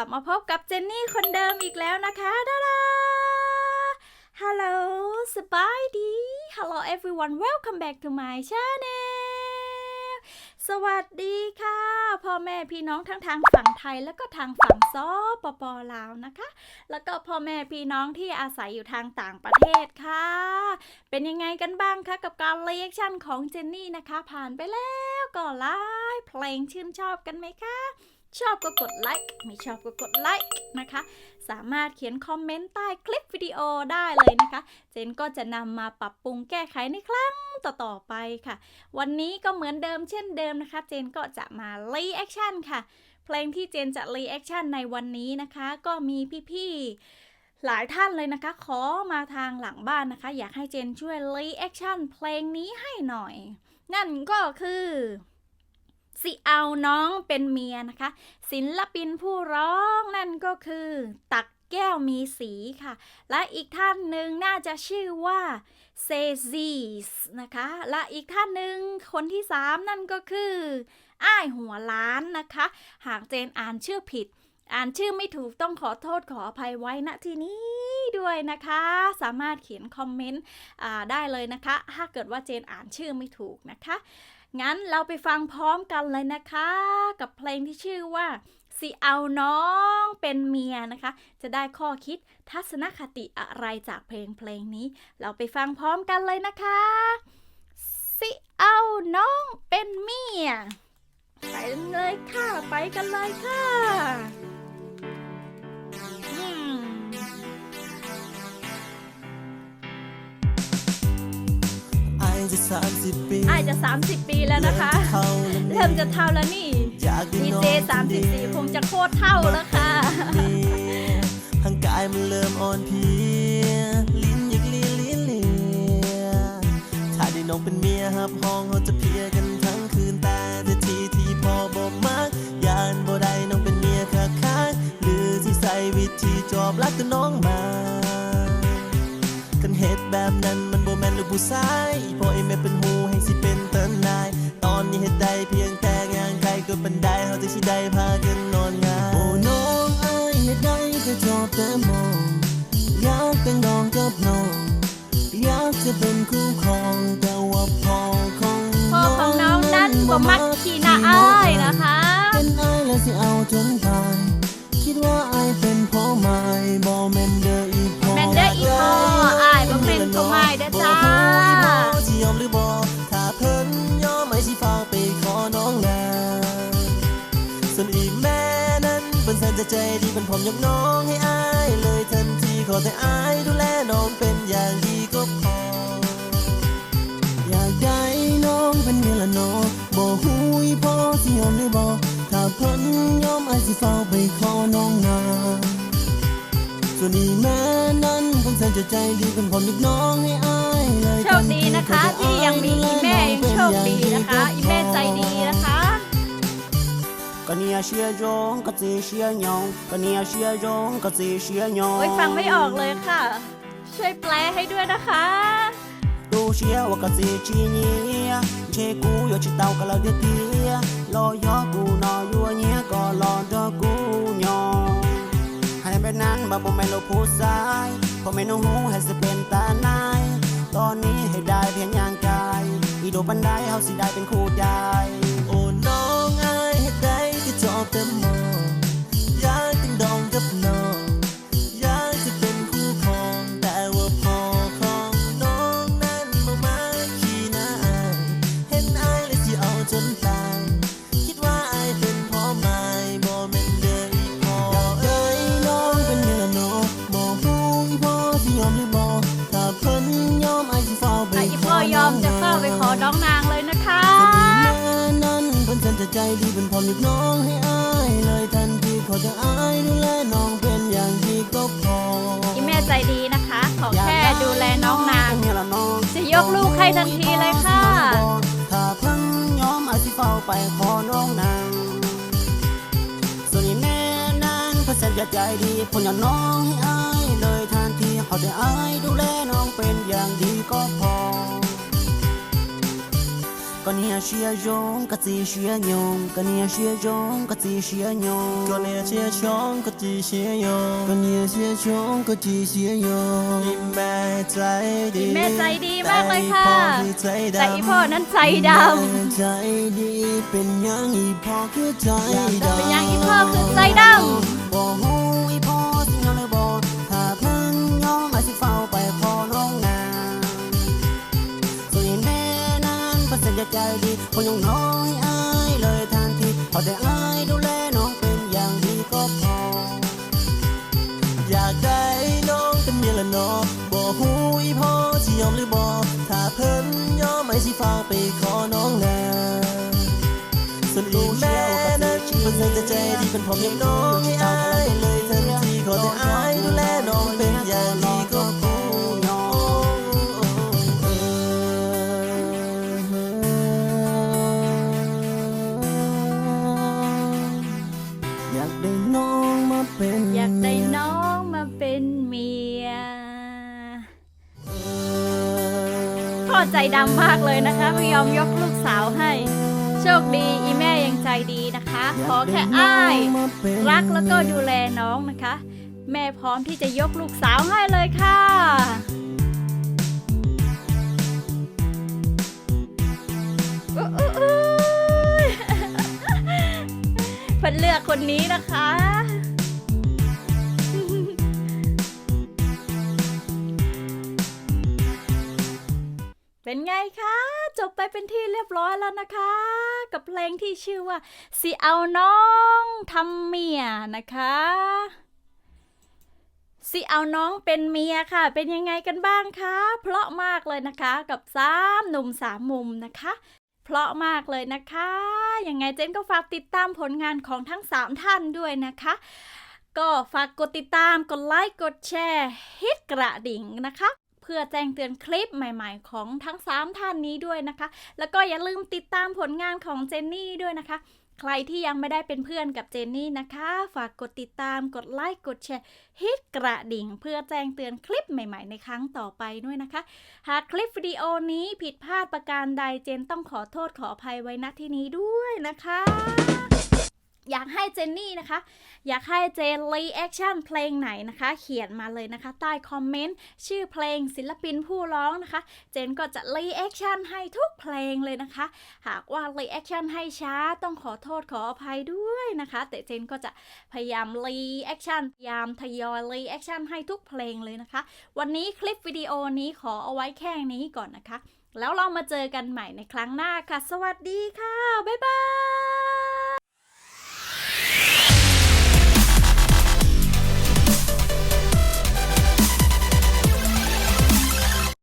ลับมาพบกับเจนนี่คนเดิมอีกแล้วนะคะดาดา Hello สบายดี Hello everyone welcome back to my channel สวัสดีค่ะ พ่อแม่พี่น้องทั้งทางฝั่งไทยแล้วก็ทางฝั่งซอปปลาวนะคะ แล้วก็พ่อแม่พี่น้องที่อาศัยอยู่ทางต่างประเทศค่ะ เป็นยังไงกันบ้างคะกับการเรีแอคชั่นของเจนนี่นะคะ ผ่านไปแล้วก็ไลค์เพลงชื่นชอบกันไหมคะ ชอบก็กดไลค์ไม่ชอบก็กดไลค์นะคะ สามารถเขียนคอมเมนต์ใต้คลิปวิดีโอได้เลยนะคะ เจนก็จะนำมาปรับปรุงแก้ไขในครั้งต่อๆไปค่ะ วันนี้ก็เหมือนเดิมเช่นเดิมนะคะ เจนก็จะมารีแอคชั่นค่ะ เพลงที่เจนจะรีแอคชั่นในวันนี้นะคะ ก็มีพี่ๆหลายท่านเลยนะคะ ขอมาทางหลังบ้านนะคะ อยากให้เจนช่วยรีแอคชั่นเพลงนี้ให้หน่อย นั่นก็คือ สิเอาน้องเป็นเมียนะคะ ศิลปินผู้ร้องนั่นก็คือ ตักแก้วมีสีค่ะ และอีกท่านหนึ่งน่าจะชื่อว่าเซซีสนะคะ และอีกท่านหนึ่งคนที่สามนั่นก็คืออ้ายหัวล้านนะคะ หากเจนอ่านชื่อผิด อ่านชื่อไม่ถูกต้องขอโทษขออภัยไว้ณที่นี้ด้วยนะคะ สามารถเขียนคอมเมนต์ได้เลยนะคะ ถ้าเกิดว่าเจนอ่านชื่อไม่ถูกนะคะ งั้นเราไปฟังพร้อมกันเลยนะคะ กับเพลงที่ชื่อว่าสิเอาน้องเป็นเมียนะคะ จะได้ข้อคิดทัศนคติอะไรจากเพลงเพลงนี้ เราไปฟังพร้อมกันเลยนะคะ สิเอาน้องเป็นเมียไปเลยค่ะ ไปกันเลยค่ะ อายจะสามสิบปีอ้ายจะ 30 ปีแล้วนะคะ เท่าแล้วเริ่มจะเท่าแล้วนี่อยากได้ดีน้องเจ34 คงจะโคตรเท่าแล้วค่ะ ทางกายมันเริ่มอ่อนเพลียลิ้นยิกลีลิ้นเลียถ้าได้น้องเป็นเมียหับห้องเขาจะเพลียกันทั้งคืนแต่แต่ทีที่พอบ่มักยานบ่ได้น้องเป็นเมียคักคักหรือสิใส่วิธีจอบรักกับน้องมากันเหตุแบบนั้นมันบ่แม่นลูก ผู้ชายพอไอ้แม่เป็นหูให้สิเป็นตานาย ตอนนี้เฮ็ดได้เพียงแต่งานไกลก็บันไดเฮาจะสิได้พากันนอนงานโอ้น้องไอ้ายเฮ็ดได้ก็ชอบแต่มองอยากแต่งดองกับน้องอยากจะเป็นคู่ครองแต่ว่าพ่อของพ่อของน้องนั้นบ่มักขี้หน้าอ้ายนะคะเป็นอ้ายแล้วสิเอาจนตายคิดว่าอ้ายเป็นพ่อไม้บ่แม่นเด้ออีพ่อแม่นเด้ออีพ่อ อ้ายบ่แม่ไมเด้จ้าบ่ฮู้อีพ่อสิยอมหรือบ่ถ้าเพิ่นยอมให้สิฟ้าไปขอน้องแล้วส่วนอีแม่นั้นเพิ่นแสนจะใจดีเป็นผมยกน้องให้อ้ายเลยทันทีขอแต่อ้ายดูแลน้องเป็นอย่างดีก็พออยากได้น้องเป็นเมียละน้องบ่ฮู้อีพ่อสิยอมหรือบ่ถ้าเพิ่นยอมอ้ายสิฟ้าไปขอน้องนา ส่วนดีแม่นั้นคงแสนจใจดีเป็นผมลูกน้องให้อายเลยโชคดีนะคะที่ยังมีอีแม่ยังโชคดีนะคะอีแม่ใจดีนะคะก็เนียเชียร์ยงก็ซีเชียร์ยงก็เนียเชียร์ยงก็ซีเชียร์ยงโอ้ฟังไม่ออกเลยค่ะ ช่วยแปลให้ด้วยนะคะดูเชียว่ากะจีจีเนียเชกูอยู่ชิตาวบเราเดีย บ่แม่นลูกผู้ชายพ่อแม่นโอหูให้สิเป็นตานายตอนนี้ให้ได้เพียงอย่างกาย อีโดบันไดเฮาสิได้เป็นคู่ได้โอ้น้อง ดีเป็นพ่อลูกน้องให้อายเลยทันทีขอจะอายดูแลน้องเป็นอย่างดีก็พออีแม่ใจดีนะคะ ขอแค่ดูแลน้องนางเมียละน้องจะยกลูกให้ทันทีเลยค่ะถ้าเพิ่งยอมอาสิเฝ้าไปขอน้องนางส่วนอีแม่นั้นเพิ่นแสนจะใจดีเพ่นอยากน้องให้อายเลยทันทีเขาจะอายดูแลน้องเป็นอย่างดีก็พอ ก็เนี่ยเชียยงก็จีเชียยงก็เนี่ยเชียยงก็จีเชียยงก็เนี่ยเชียร์ช่องก็จีเชียร์ยงก็เนี่ยเชียช่องก็จีเชียยงอีแม่ใจดีอีแม่ใจดีมากเลยค่ะ แต่อีพ่อที่ใจดำแต่อีพ่อนั้นใจดใจดีเป็นหยังอีพ่อคือใจดำ เป็นหยังอีพ่อคือใจดบ่ เป็นผมยังน้องให้อายเลยทันทีขอแต่อายดูแลน้องเป็นอย่างดีก็พออยากได้น้องมาเป็นำอยากได้น้องมาเป็นเมียพ่อใจดำมากเลยนะคะไม่ยอมยกลูกสาวให้ โชคดีอีแม่ยัง ใจดีนะคะ ขอแค่อ้าย รักแล้วก็ดูแลน้องนะคะ แม่พร้อมที่จะยกลูกสาวให้เลยค่ะอุ๊ยอุ๊ยอุ๊ยเพิ่นเลือกคนนี้นะคะเป็นไงคะ จบไปเป็นที่เรียบร้อยแล้วนะคะ กับเพลงที่ชื่อว่าสิเอาน้องทำเมียนะคะสิเอาน้องเป็นเมียค่ะ เป็นยังไงกันบ้างคะ เพราะมากเลยนะคะกับสามหนุ่มสามมุมนะคะ เพราะมากเลยนะคะยังไงเจนก็ฝากติดตามผลงานของทั้ง 3 ท่านด้วยนะคะ ก็ฝากกดติดตาม กดไลค์ กดแชร์ฮิตกระดิ่งนะคะ พื่อแจ้งเตือนคลิปใหม่ๆ ของทั้ง 3 ท่านนี้ด้วยนะคะ แล้วก็อย่าลืมติดตามผลงานของเจนนี่ด้วยนะคะ ใครที่ยังไม่ได้เป็นเพื่อนกับเจนนี่นะคะ ฝากกดติดตามกดไลค์กดแชร์ฮิตกระดิ่ง เพื่อแจ้งเตือนคลิปใหม่ๆ ในครั้งต่อไปด้วยนะคะ หากคลิปวิดีโอนี้ผิดพลาดประการใดเจนต้องขอโทษขออภัยไว้ณที่นี้ด้วยนะคะ อยากให้เจนนี่นะคะ อยากให้เจนรีแอคชั่นเพลงไหนนะคะ เขียนมาเลยนะคะ ใต้คอมเมนต์ชื่อเพลงศิลปินผู้ร้องนะคะ เจนก็จะรีแอคชั่นให้ทุกเพลงเลยนะคะ หากว่ารีแอคชั่นให้ช้าต้องขอโทษขออภัยด้วยนะคะ แต่เจนก็จะพยายามรีแอคชั่นพยายามทยอยรีแอคชั่นให้ทุกเพลงเลยนะคะ วันนี้คลิปวิดีโอนี้ขอเอาไว้แค่นี้ก่อนนะคะ แล้วเรามาเจอกันใหม่ในครั้งหน้าค่ะ สวัสดีค่ะบ๊ายบาย